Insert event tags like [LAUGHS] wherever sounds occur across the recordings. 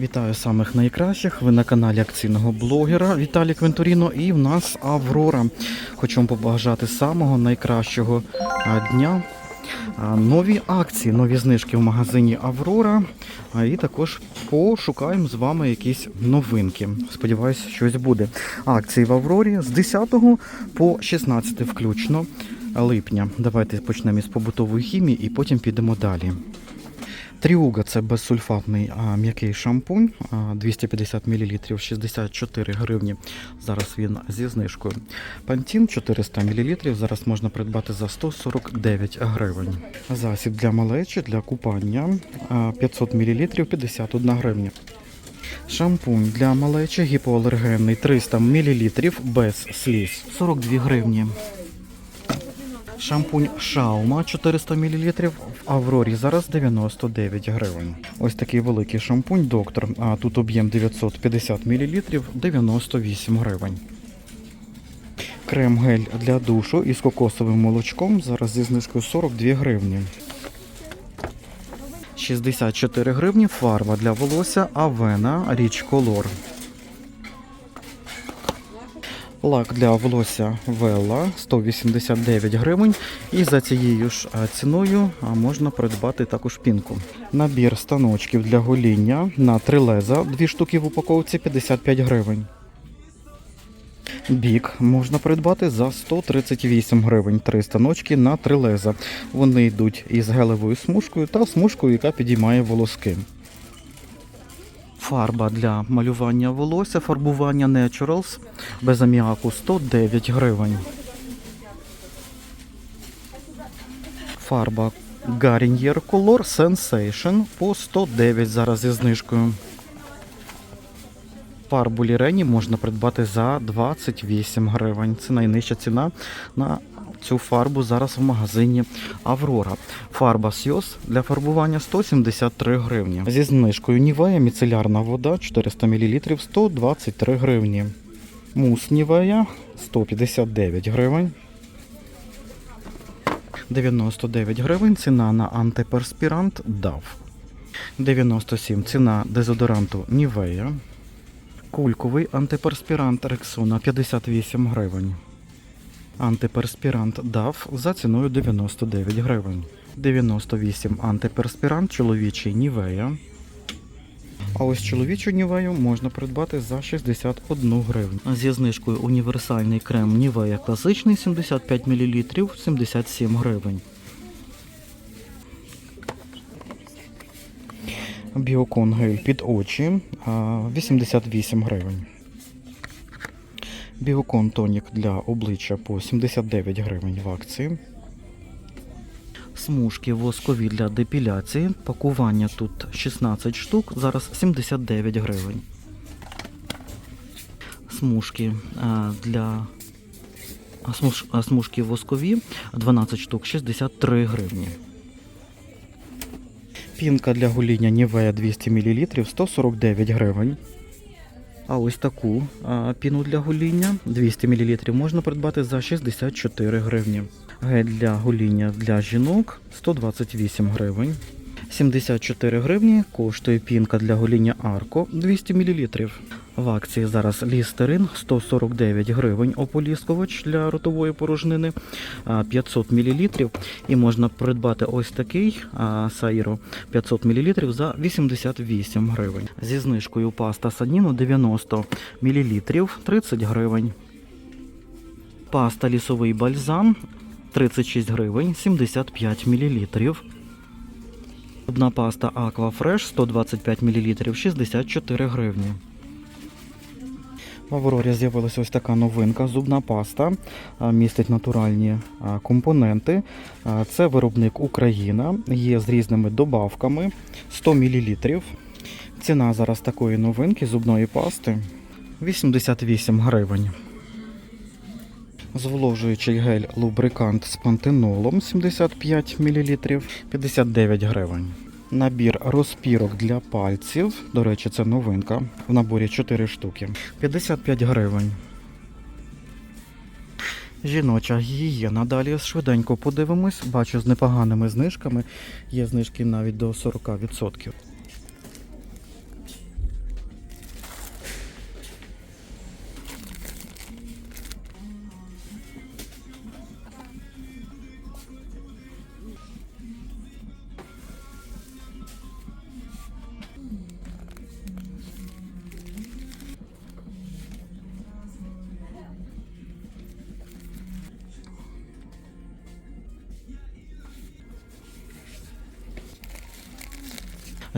Вітаю самих найкращих. Ви на каналі акційного блогера Віталій Квентуріно і в нас Аврора. Хочу вам побажати самого найкращого дня. Нові акції, нові знижки в магазині Аврора. І також пошукаємо з вами якісь новинки. Сподіваюсь, щось буде. Акції в Аврорі з 10 по 16 включно липня. Давайте почнемо із побутової хімії і потім підемо далі. Тріуга це безсульфатний м'який шампунь, а, 250 мл, 64 гривні. Зараз він зі знижкою. Пантін 400 мл, зараз можна придбати за 149 гривень. Засіб для малечі, для купання а, 500 мл, 51 гривня. Шампунь для малечі гіпоалергенний 300 мл без сліз 42 гривні. Шампунь Шаума 400 мл в Аврорі зараз 99 гривень. Ось такий великий шампунь доктор. А тут об'єм 950 мл 98 гривень. Крем гель для душу із кокосовим молочком зараз зі знижкою 42 гривні. 64 гривні фарба для волосся Авена Річ Колор. Лак для волосся Вела 189 гривень. І за цією ж ціною можна придбати також пінку. Набір станочків для гоління на три леза, дві штуки в упаковці 55 гривень. Бік можна придбати за 138 гривень. Три станочки на три леза. Вони йдуть із гелевою смужкою та смужкою, яка підіймає волоски. Фарба для малювання волосся, фарбування Naturals без аміаку 109 гривень. Фарба Garnier Color Sensation по 109 зараз зі знижкою. Фарбу Лірені можна придбати за 28 гривень. Це найнижча ціна на цю фарбу зараз в магазині Аврора. Фарба Сйоз для фарбування 173 гривні. Зі знижкою Нівея міцелярна вода 400 мл 123 гривні. Мус Нівея 159 гривень. 99 гривень ціна на антиперспірант DAV. 97 ціна дезодоранту Нівея. Кульковий антиперспірант Рексона 58 гривень. Антиперспірант DAF за ціною 99 гривень. 98 антиперспірант чоловічий Нівея. А ось чоловічу нівею можна придбати за 61 гривню. Зі знижкою універсальний крем Нівея класичний 75 мл 77 гривень. Біокон гель під очі 88 гривень. Біокон тонік для обличчя по 79 гривень в акції. Смужки воскові для депіляції. Пакування тут 16 штук, зараз 79 гривень. Смужки для смуж, а, смужки воскові 12 штук 63 гривні. Пінка для гоління Нівея 200 мл 149 гривень. А ось таку піну для гоління 200 мл можна придбати за 64 гривні. Гель для гоління для жінок 128 гривень. 74 гривні коштує пінка для гоління Арко 200 мл. В акції зараз лістерин 149 гривень ополіскувач для ротової порожнини 500 мл. І можна придбати ось такий а, Саїро 500 мл за 88 гривень. Зі знижкою паста Саніно 90 мл 30 гривень. Паста лісовий бальзам 36 гривень 75 мл. Одна паста Aquafresh 125 мл 64 гривні. В Аврорі з'явилася ось така новинка. Зубна паста містить натуральні компоненти. Це виробник Україна, є з різними добавками 100 мл. Ціна зараз такої новинки зубної пасти 88 гривень. Зволожуючий гель лубрикант з пантенолом 75 мл 59 гривень. Набір розпірок для пальців. До речі, це новинка. В наборі 4 штуки. 55 гривень. Жіноча гігієна. Далі швиденько подивимось. Бачу з непоганими знижками. Є знижки навіть до 40%.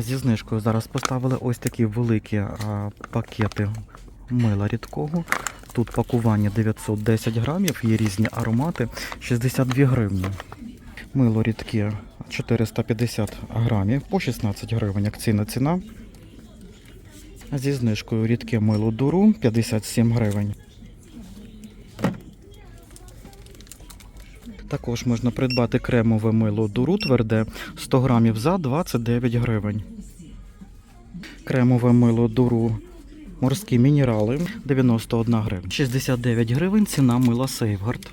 Зі знижкою зараз поставили ось такі великі а, пакети мила рідкого. Тут пакування 910 грамів, є різні аромати, 62 гривні. Мило рідке 450 грамів по 16 гривень. Акційна ціна. Зі знижкою рідке мило дуру 57 гривень. Також можна придбати кремове мило дуру тверде 100 грамів за 29 гривень. Кремове мило дуру морські мінерали 91 гривень. 69 гривень ціна мила Сейфгард.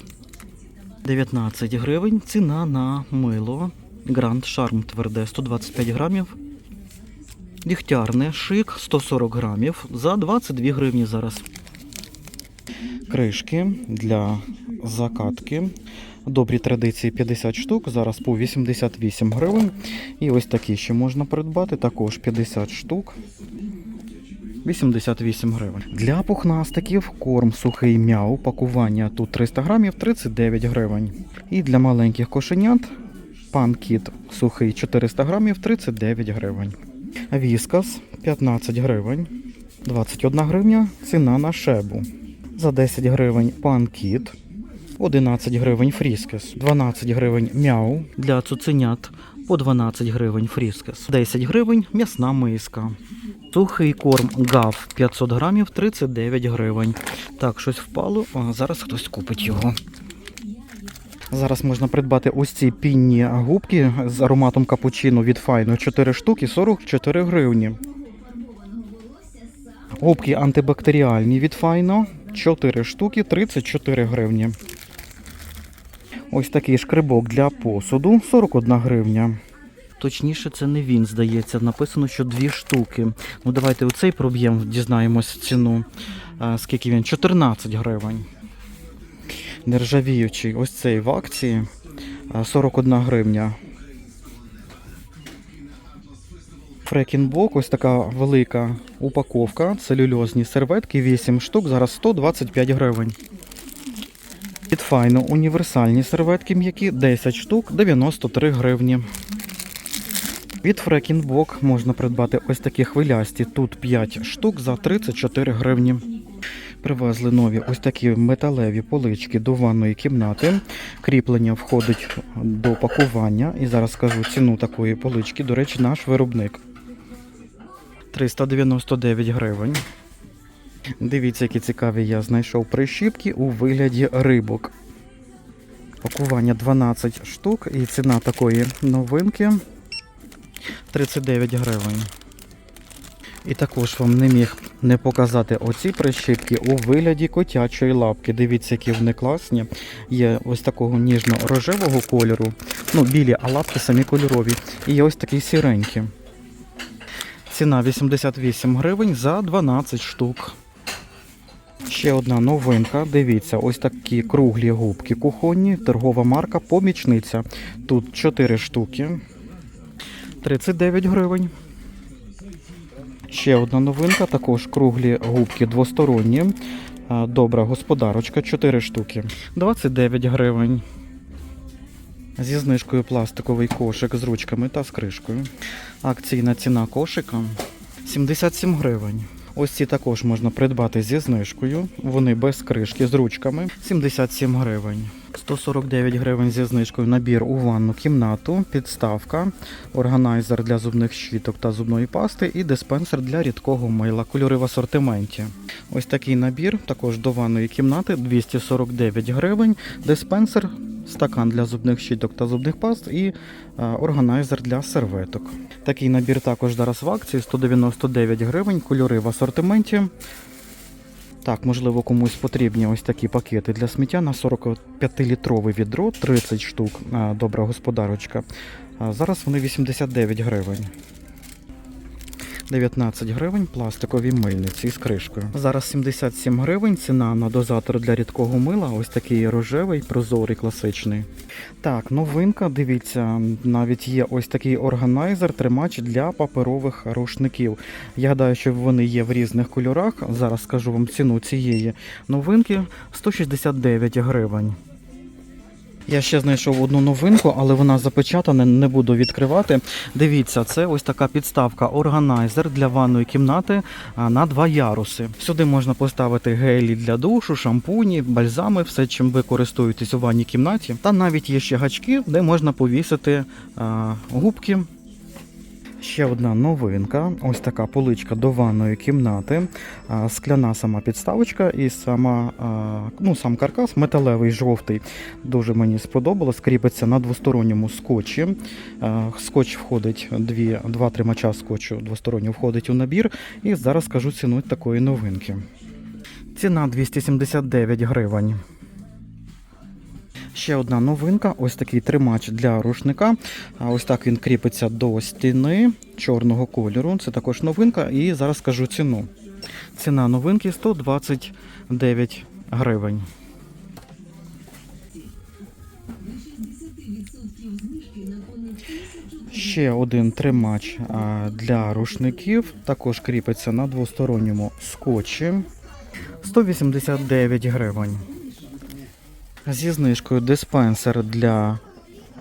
19 гривень ціна на мило Гранд Шарм тверде 125 грамів. Дігтярне шик 140 грамів за 22 гривні зараз. Кришки для закатки. Добрі традиції 50 штук, зараз по 88 гривень. І ось такі ще можна придбати, також 50 штук. 88 гривень. Для пухнастиків корм сухий мяу, пакування тут 300 грамів 39 гривень. І для маленьких кошенят пан кіт сухий 400 грамів 39 гривень. Віскас 15 гривень, 21 гривня ціна на шебу. За 10 гривень пан кіт, 11 гривень фріскес, 12 гривень мяу для цуценят, по 12 гривень фріскес, 10 гривень м'ясна миска. Сухий корм гав 500 грамів 39 гривень. Так, щось впало, а зараз хтось купить його. Зараз можна придбати ось ці пінні губки з ароматом капучино від Файно 4 штуки 44 гривні. Губки антибактеріальні від Файно 4 штуки 34 гривні. Ось такий шкрибок для посуду 41 гривня. Точніше, це не він, здається. Написано, що дві штуки. Ну давайте оцей проб'ємо, дізнаємось ціну. А, скільки він? 14 гривень. Нержавіючий, ось цей в акції. 41 гривня. Фрекінбок, ось така велика упаковка, целюльозні серветки, 8 штук, зараз 125 гривень. Від файно універсальні серветки м'які, 10 штук, 93 гривні. Від Фрекінбок можна придбати ось такі хвилясті. Тут 5 штук за 34 гривні. Привезли нові ось такі металеві полички до ванної кімнати. Кріплення входить до пакування. І зараз скажу ціну такої полички. До речі, наш виробник. 399 гривень. Дивіться, які цікаві я знайшов прищіпки у вигляді рибок. Пакування 12 штук і ціна такої новинки 39 гривень. І також вам не міг не показати оці прищіпки у вигляді котячої лапки. Дивіться, які вони класні. Є ось такого ніжно-рожевого кольору. Ну, білі, а лапки самі кольорові. І є ось такі сіренькі. Ціна 88 гривень за 12 штук. Ще одна новинка. Дивіться, ось такі круглі губки кухонні, торгова марка Помічниця. Тут 4 штуки. 39 гривень. Ще одна новинка, також круглі губки двосторонні. Добра господарочка, 4 штуки. 29 гривень. Зі знижкою пластиковий кошик з ручками та з кришкою. Акційна ціна кошика 77 гривень. Ось ці також можна придбати зі знижкою. Вони без кришки з ручками 77 гривень. 149 гривень зі знижкою набір у ванну кімнату, підставка, органайзер для зубних щіток та зубної пасти і диспенсер для рідкого мила. Кольори в асортименті. Ось такий набір, також до ванної кімнати 249 гривень, диспенсер, стакан для зубних щіток та зубних паст і е, органайзер для серветок. Такий набір також зараз в акції 199 гривень, кольори в асортименті. Так, можливо, комусь потрібні ось такі пакети для сміття на 45-літрове відро, 30 штук. Добра господарочка. Зараз вони 89 гривень. 19 гривень пластикові мильниці з кришкою. Зараз 77 гривень ціна на дозатор для рідкого мила. Ось такий рожевий, прозорий, класичний. Так, новинка, дивіться, навіть є ось такий органайзер, тримач для паперових рушників. Я гадаю, що вони є в різних кольорах. Зараз скажу вам ціну цієї новинки 169 гривень. Я ще знайшов одну новинку, але вона запечатана, не буду відкривати. Дивіться, це ось така підставка органайзер для ванної кімнати на два яруси. Сюди можна поставити гелі для душу, шампуні, бальзами, все, чим ви користуєтесь у ванній кімнаті. Та навіть є ще гачки, де можна повісити губки. Ще одна новинка. Ось така поличка до ванної кімнати. Скляна сама підставочка і сама, ну, сам каркас металевий жовтий. Дуже мені сподобалось. Кріпиться на двосторонньому скотчі. Скотч входить, дві, два тримача скотчу двосторонньо входить у набір. І зараз скажу ціну такої новинки. Ціна 279 гривень. Ще одна новинка, ось такий тримач для рушника. Ось так він кріпиться до стіни чорного кольору. Це також новинка. І зараз скажу ціну. Ціна новинки 129 гривень. Ще один тримач для рушників. Також кріпиться на двосторонньому скотчі. 189 гривень. Зі знижкою диспенсер для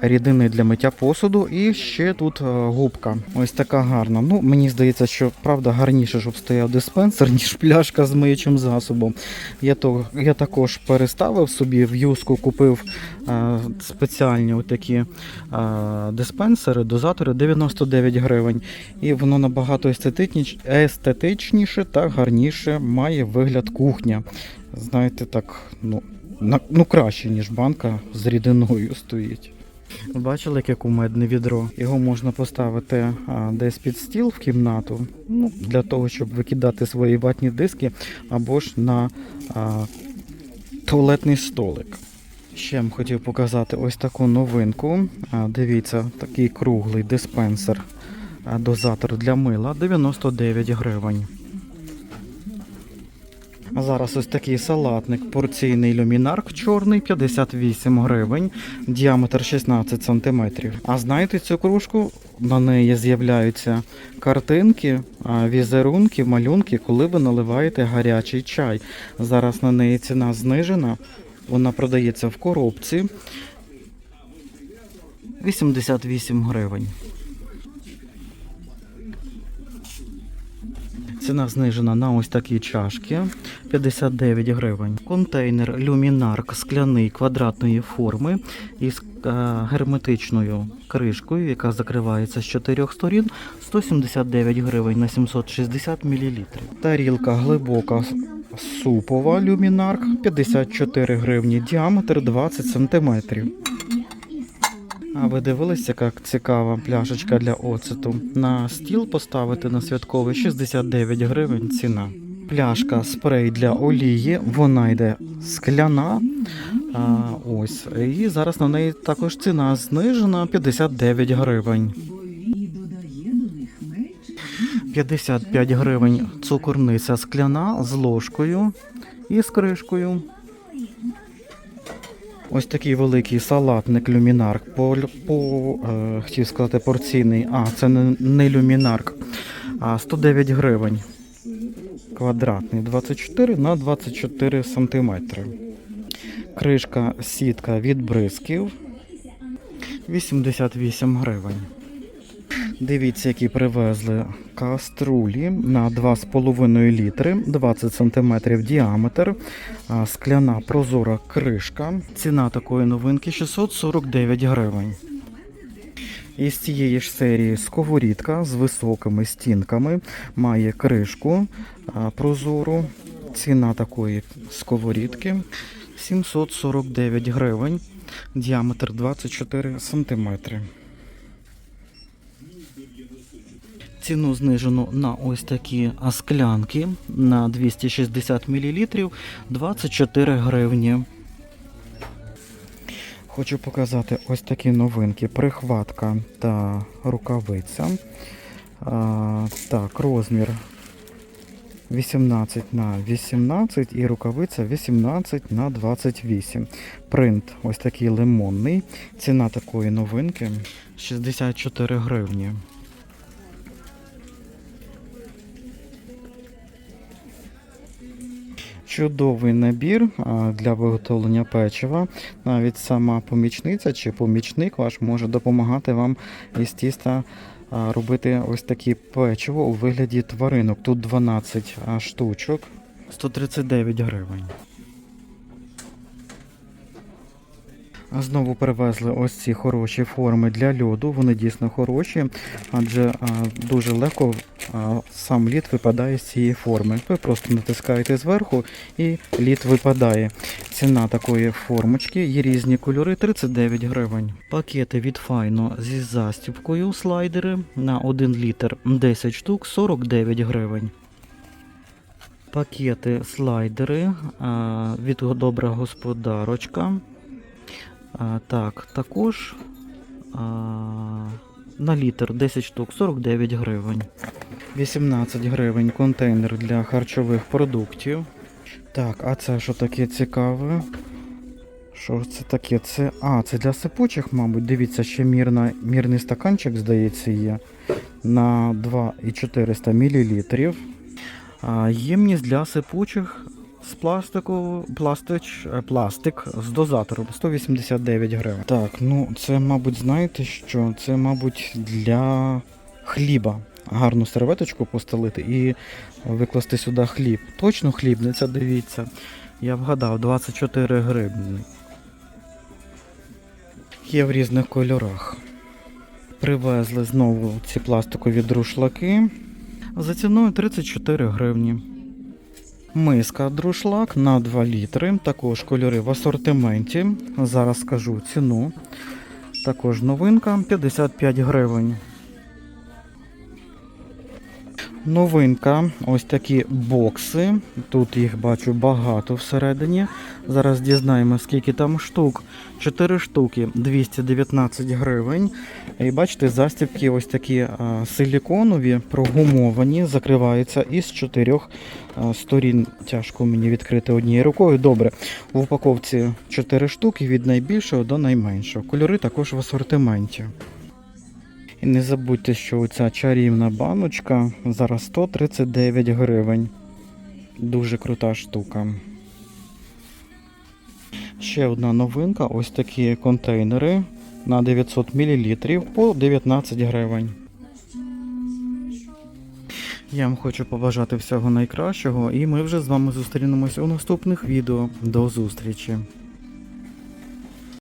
рідини для миття посуду. І ще тут е, губка. Ось така гарна. Ну, мені здається, що правда гарніше, щоб стояв диспенсер, [LAUGHS] ніж пляшка з миючим засобом. Я, то, я також переставив собі в юску, купив е, спеціальні такі е, диспенсери, дозатори 99 гривень. І воно набагато естетичніше, естетичніше та гарніше має вигляд кухня. Знаєте, так, ну, ну краще, ніж банка з рідиною стоїть. Бачили, яке кумедне відро? Його можна поставити а, десь під стіл в кімнату, ну, для того, щоб викидати свої ватні диски, або ж на а, туалетний столик. Ще б хотів показати ось таку новинку. А, дивіться, такий круглий диспенсер, а, дозатор для мила 99 гривень. Зараз ось такий салатник, порційний люмінарк чорний 58 гривень, діаметр 16 см. А знаєте цю кружку? На неї з'являються картинки, візерунки, малюнки, коли ви наливаєте гарячий чай. Зараз на неї ціна знижена. Вона продається в коробці 88 гривень. Ціна знижена на ось такі чашки 59 гривень. Контейнер люмінарк скляний квадратної форми із е, герметичною кришкою, яка закривається з чотирьох сторін 179 гривень на 760 мл. Тарілка глибока супова люмінарк 54 гривні, діаметр 20 см. А ви дивились, яка цікава пляшечка для оцету? На стіл поставити на святковий 69 гривень ціна. Пляшка спрей для олії, вона йде скляна. А, ось. І зараз на неї також ціна знижена 59 гривень. 55 гривень цукорниця скляна з ложкою і з кришкою. Ось такий великий салатник люмінарк. По, по е, хотів сказати порційний. А, це не, не люмінарк. А 109 гривень. Квадратний 24 на 24 сантиметри. Кришка сітка від бризків 88 гривень. Дивіться, які привезли каструлі на 2,5 літри, 20 см діаметр, скляна прозора кришка. Ціна такої новинки 649 гривень. Із цієї ж серії сковорідка з високими стінками має кришку прозору. Ціна такої сковорідки 749 гривень, діаметр 24 сантиметри. Ціну знижено на ось такі а, склянки на 260 мл 24 гривні. Хочу показати ось такі новинки: прихватка та рукавиця. А, так, розмір 18 на 18 і рукавиця 18 на 28. Принт ось такий лимонний. Ціна такої новинки 64 гривні. Чудовий набір для виготовлення печива. Навіть сама помічниця чи помічник ваш може допомагати вам із тіста робити ось такі печиво у вигляді тваринок. Тут 12 а, штучок, 139 гривень. А Знову привезли ось ці хороші форми для льоду. Вони дійсно хороші, адже дуже легко сам лід випадає з цієї форми. Ви просто натискаєте зверху і лід випадає. Ціна такої формочки є різні кольори 39 гривень. Пакети від Файно зі застібкою слайдери на 1 літр 10 штук 49 гривень. Пакети слайдери від добра господарочка. Так, також на літр 10 штук 49 гривень. 18 гривень контейнер для харчових продуктів. Так, а це що таке цікаве? Що це таке? Це. А, це для сипучих, мабуть. Дивіться, ще мірна, мірний стаканчик, здається, є. На 2,400 мл. Ємність для сипучих з пластику, пластич, е, пластик з дозатором 189 гривень. Так, ну це, мабуть, знаєте що? Це, мабуть, для хліба. Гарну серветочку постелити і викласти сюди хліб. Точно хлібниця, дивіться. Я вгадав, 24 гривні. Є в різних кольорах. Привезли знову ці пластикові друшлаки за ціною 34 гривні. Миска друшлак на 2 літри. Також кольори в асортименті. Зараз скажу ціну. Також новинка 55 гривень. Новинка, ось такі бокси. Тут їх бачу багато всередині. Зараз дізнаємо, скільки там штук. 4 штуки 219 гривень. І бачите, застібки ось такі а, силіконові, прогумовані, закриваються із чотирьох а, сторін. Тяжко мені відкрити однією рукою. Добре. В упаковці 4 штуки від найбільшого до найменшого. Кольори також в асортименті. І не забудьте, що ця чарівна баночка зараз 139 гривень. Дуже крута штука. Ще одна новинка ось такі контейнери на 900 мл по 19 гривень. Я вам хочу побажати всього найкращого, і ми вже з вами зустрінемось у наступних відео. До зустрічі!